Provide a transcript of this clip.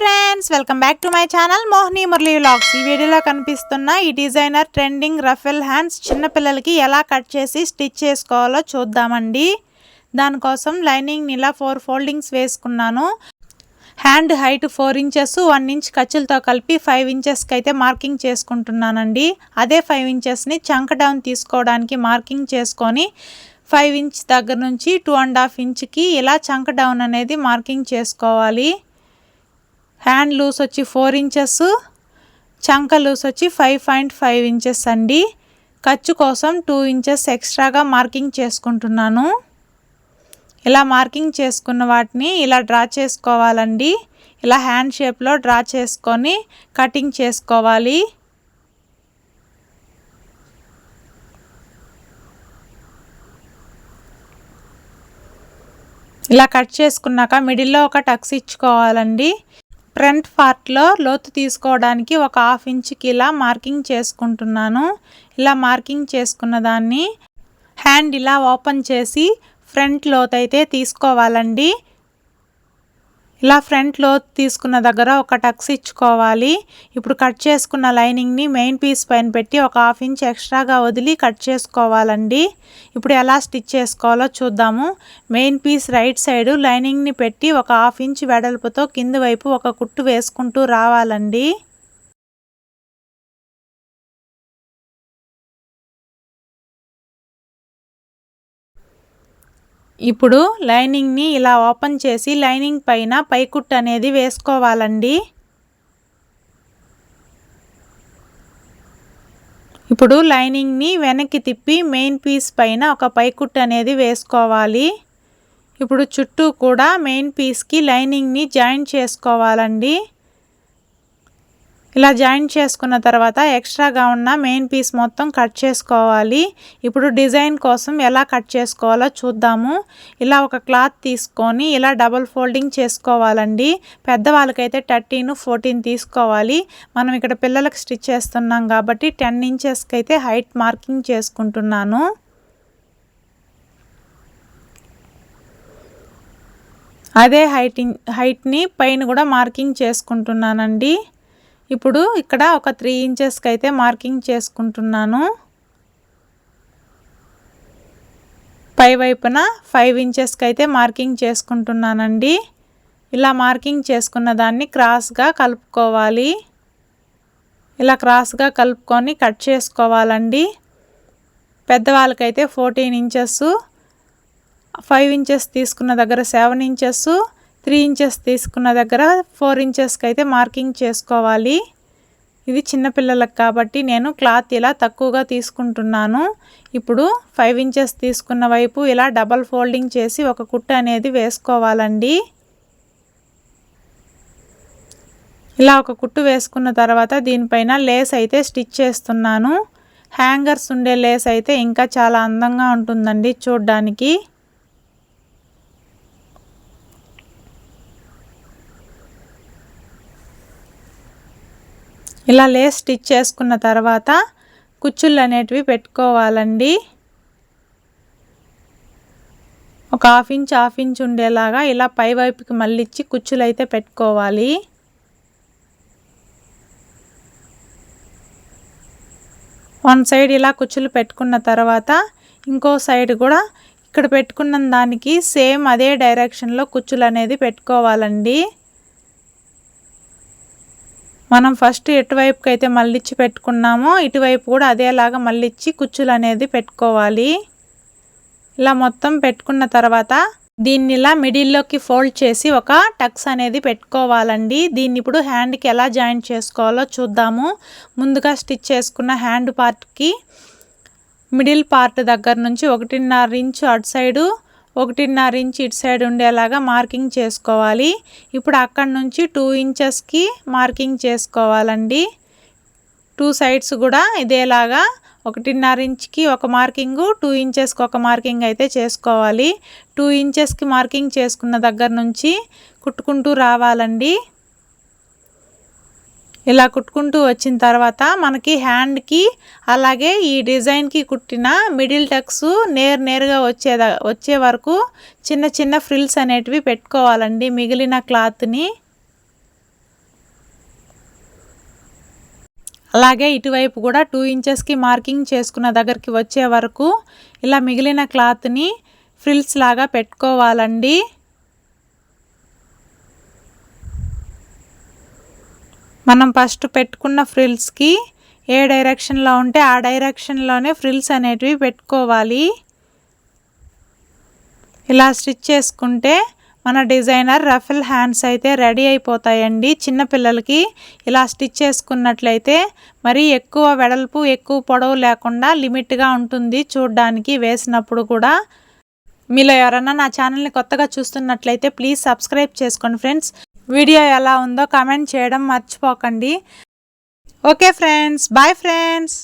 Friends welcome back to my channel Mohini Murali vlogs ఈ వీడియోలో కనిపిస్తున్న ఈ డిజైనర్ ట్రెండింగ్ రఫెల్ హ్యాండ్స్ చిన్నపిల్లలకి ఎలా కట్ చేసి స్టిచ్ చేసుకోవాలో చూద్దామండి. దానికోసం లైనింగ్ ఇలా ఫోర్ ఫోల్డింగ్స్ వేసుకున్నాను. Hand height four inches one inch ఖర్చులతో కలిపి ఫైవ్ ఇంచెస్కి అయితే మార్కింగ్ చేసుకుంటున్నానండి. అదే ఫైవ్ ఇంచెస్ని చంక డౌన్ తీసుకోవడానికి మార్కింగ్ చేసుకొని ఫైవ్ ఇంచ్ దగ్గర నుంచి టూ అండ్ హాఫ్ ఇంచ్కి ఇలా చంక డౌన్ అనేది మార్కింగ్ చేసుకోవాలి. హ్యాండ్ లూస్ వచ్చి ఫోర్ ఇంచెస్ చంక లూస్ వచ్చి ఫైవ్ పాయింట్ ఫైవ్ ఇంచెస్ అండి. ఖర్చు కోసం టూ ఇంచెస్ ఎక్స్ట్రాగా మార్కింగ్ చేసుకుంటున్నాను. ఇలా మార్కింగ్ చేసుకున్న వాటిని ఇలా డ్రా చేసుకోవాలండి. ఇలా హ్యాండ్ షేప్లో డ్రా చేసుకొని కటింగ్ చేసుకోవాలి. ఇలా కట్ చేసుకున్నాక మిడిల్లో ఒక టక్స్ ఇచ్చుకోవాలండి. ఫ్రంట్ పార్ట్లో లోతు తీసుకోవడానికి ఒక హాఫ్ ఇంచ్కి ఇలా మార్కింగ్ చేసుకుంటున్నాను. ఇలా మార్కింగ్ చేసుకున్న దాన్ని హ్యాండ్ ఇలా ఓపెన్ చేసి ఫ్రంట్ లోతైతే అయితే తీసుకోవాలండి. ఇలా ఫ్రంట్ లోత్ తీసుకున్న దగ్గర ఒక టక్స్ ఇచ్చుకోవాలి. ఇప్పుడు కట్ చేసుకున్న లైనింగ్ని మెయిన్ పీస్ పైన పెట్టి ఒక హాఫ్ ఇంచ్ ఎక్స్ట్రాగా వదిలి కట్ చేసుకోవాలండి. ఇప్పుడు ఎలా స్టిచ్ చేసుకోవాలో చూద్దాము. మెయిన్ పీస్ రైట్ సైడ్ లైనింగ్ని పెట్టి ఒక హాఫ్ ఇంచ్ వెడల్పుతో కింది వైపు ఒక కుట్టు వేసుకుంటూ రావాలండి. ఇప్పుడు లైనింగ్ని ఇలా ఓపెన్ చేసి లైనింగ్ పైన పైకుట్ అనేది వేసుకోవాలండి. ఇప్పుడు లైనింగ్ని వెనక్కి తిప్పి మెయిన్ పీస్ పైన ఒక పైకుట్ అనేది వేసుకోవాలి. ఇప్పుడు చుట్టూ కూడా మెయిన్ పీస్కి లైనింగ్ని జాయిన్ చేసుకోవాలండి. ఇలా జాయింట్ చేసుకున్న తర్వాత ఎక్స్ట్రాగా ఉన్న మెయిన్ పీస్ మొత్తం కట్ చేసుకోవాలి. ఇప్పుడు డిజైన్ కోసం ఎలా కట్ చేసుకోవాలో చూద్దాము. ఇలా ఒక క్లాత్ తీసుకొని ఇలా డబల్ ఫోల్డింగ్ చేసుకోవాలండి. పెద్దవాళ్ళకైతే థర్టీన్ ఫోర్టీన్ తీసుకోవాలి. మనం ఇక్కడ పిల్లలకు స్టిచ్ చేస్తున్నాం కాబట్టి టెన్ ఇంచెస్కి అయితే హైట్ మార్కింగ్ చేసుకుంటున్నాను. అదే హైట్ హైట్ని పైన కూడా మార్కింగ్ చేసుకుంటున్నానండి. ఇప్పుడు ఇక్కడ ఒక త్రీ ఇంచెస్కి అయితే మార్కింగ్ చేసుకుంటున్నాను. పై వైపున ఫైవ్ ఇంచెస్కి అయితే మార్కింగ్ చేసుకుంటున్నానండి. ఇలా మార్కింగ్ చేసుకున్న దాన్ని క్రాస్గా కలుపుకోవాలి. ఇలా క్రాస్గా కలుపుకొని కట్ చేసుకోవాలండి. పెద్దవాళ్ళకైతే ఫోర్టీన్ ఇంచెస్ ఫైవ్ ఇంచెస్ తీసుకున్న దగ్గర సెవెన్ ఇంచెస్ త్రీ ఇంచెస్ తీసుకున్న దగ్గర ఫోర్ ఇంచెస్కి అయితే మార్కింగ్ చేసుకోవాలి. ఇది చిన్నపిల్లలకు కాబట్టి నేను క్లాత్ ఇలా తక్కువగా తీసుకుంటున్నాను. ఇప్పుడు ఫైవ్ ఇంచెస్ తీసుకున్న వైపు ఇలా డబల్ ఫోల్డింగ్ చేసి ఒక కుట్ట అనేది వేసుకోవాలండి. ఇలా ఒక కుట్టు వేసుకున్న తర్వాత దీనిపైన లేస్ అయితే స్టిచ్ చేస్తున్నాను. హ్యాంగర్స్ ఉండే లేస్ అయితే ఇంకా చాలా అందంగా ఉంటుందండి చూడ్డానికి. ఇలా లేస్ స్టిచ్ చేసుకున్న తర్వాత కుచ్చుళ్ళు అనేటివి పెట్టుకోవాలండి. ఒక హాఫ్ ఇంచ్ హాఫ్ ఇంచ్ ఉండేలాగా ఇలా పై వైపుకి మళ్ళిచ్చి కుచ్చులు అయితే పెట్టుకోవాలి. వన్ సైడ్ ఇలా కుచ్చులు పెట్టుకున్న తర్వాత ఇంకో సైడ్ కూడా ఇక్కడ పెట్టుకున్న దానికి సేమ్ అదే డైరెక్షన్లో కుచ్చులు అనేది పెట్టుకోవాలండి. మనం ఫస్ట్ ఎటువైపుకి అయితే మళ్ళిచ్చి పెట్టుకున్నామో ఇటువైపు కూడా అదేలాగా మళ్ళిచ్చి కుచ్చులు అనేది పెట్టుకోవాలి. ఇలా మొత్తం పెట్టుకున్న తర్వాత దీన్ని ఇలా మిడిల్లోకి ఫోల్డ్ చేసి ఒక టక్స్ అనేది పెట్టుకోవాలండి. దీన్ని ఇప్పుడు హ్యాండ్కి ఎలా జాయింట్ చేసుకోవాలో చూద్దాము. ముందుగా స్టిచ్ చేసుకున్న హ్యాండ్ పార్ట్కి మిడిల్ పార్ట్ దగ్గర నుంచి ఒకటిన్నర ఇంచు అటు సైడు ఒకటిన్నర ఇంచ్ ఇటు సైడ్ ఉండేలాగా మార్కింగ్ చేసుకోవాలి. ఇప్పుడు అక్కడి నుంచి టూ ఇంచెస్కి మార్కింగ్ చేసుకోవాలండి. టూ సైడ్స్ కూడా ఇదేలాగా ఒకటిన్నర ఇంచ్కి ఒక మార్కింగు టూ ఇంచెస్కి ఒక మార్కింగ్ అయితే చేసుకోవాలి. టూ ఇంచెస్కి మార్కింగ్ చేసుకున్న దగ్గర నుంచి కుట్టుకుంటూ రావాలండి. ఇలా కుట్టుకుంటూ వచ్చిన తర్వాత మనకి హ్యాండ్కి అలాగే ఈ డిజైన్కి కుట్టిన మిడిల్ టక్స్ నేర్ నేరుగా వచ్చేదా వచ్చే వరకు చిన్న చిన్న ఫ్రిల్స్ అనేటివి పెట్టుకోవాలండి మిగిలిన క్లాత్ని. అలాగే ఇటువైపు కూడా టూ ఇంచెస్కి మార్కింగ్ చేసుకున్న దగ్గరికి వచ్చే వరకు ఇలా మిగిలిన క్లాత్ని ఫ్రిల్స్ లాగా పెట్టుకోవాలండి. మనం ఫస్ట్ పెట్టుకున్న ఫ్రిల్స్కి ఏ డైరెక్షన్లో ఉంటే ఆ డైరెక్షన్లోనే ఫ్రిల్స్ అనేటివి పెట్టుకోవాలి. ఇలా స్టిచ్ చేసుకుంటే మన డిజైనర్ రఫెల్ హ్యాండ్స్ అయితే రెడీ అయిపోతాయండి. చిన్నపిల్లలకి ఇలా స్టిచ్ చేసుకున్నట్లయితే మరీ ఎక్కువ వెడల్పు ఎక్కువ పొడవు లేకుండా లిమిట్గా ఉంటుంది చూడ్డానికి వేసినప్పుడు కూడా. మీలో ఎవరన్నా నా ఛానల్ని కొత్తగా చూస్తున్నట్లయితే ప్లీజ్ సబ్స్క్రైబ్ చేసుకోండి ఫ్రెండ్స్ వీడియో ఎలా ఉందో కామెంట్ చేయడం మర్చిపోకండి. Okay friends bye friends.